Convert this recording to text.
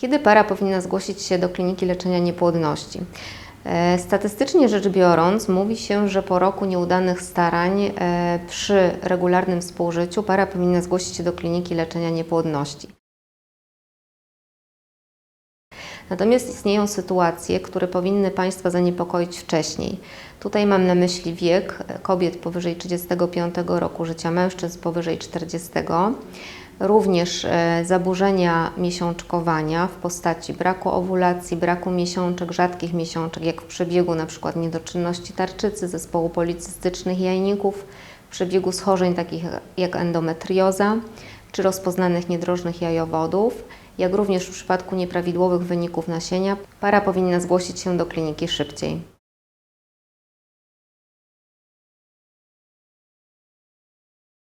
Kiedy para powinna zgłosić się do kliniki leczenia niepłodności? E, Statystycznie rzecz biorąc, mówi się, że po roku nieudanych starań e, przy regularnym współżyciu para powinna zgłosić się do kliniki leczenia niepłodności. Natomiast istnieją sytuacje, które powinny Państwa zaniepokoić wcześniej. Tutaj mam na myśli wiek kobiet powyżej 35 roku życia, mężczyzn powyżej 40, również e, zaburzenia miesiączkowania w postaci braku owulacji, braku miesiączek, rzadkich miesiączek, jak w przebiegu np. niedoczynności tarczycy, zespołu policystycznych jajników, w przebiegu schorzeń takich jak endometrioza czy rozpoznanych niedrożnych jajowodów, jak również w przypadku nieprawidłowych wyników nasienia, para powinna zgłosić się do kliniki szybciej.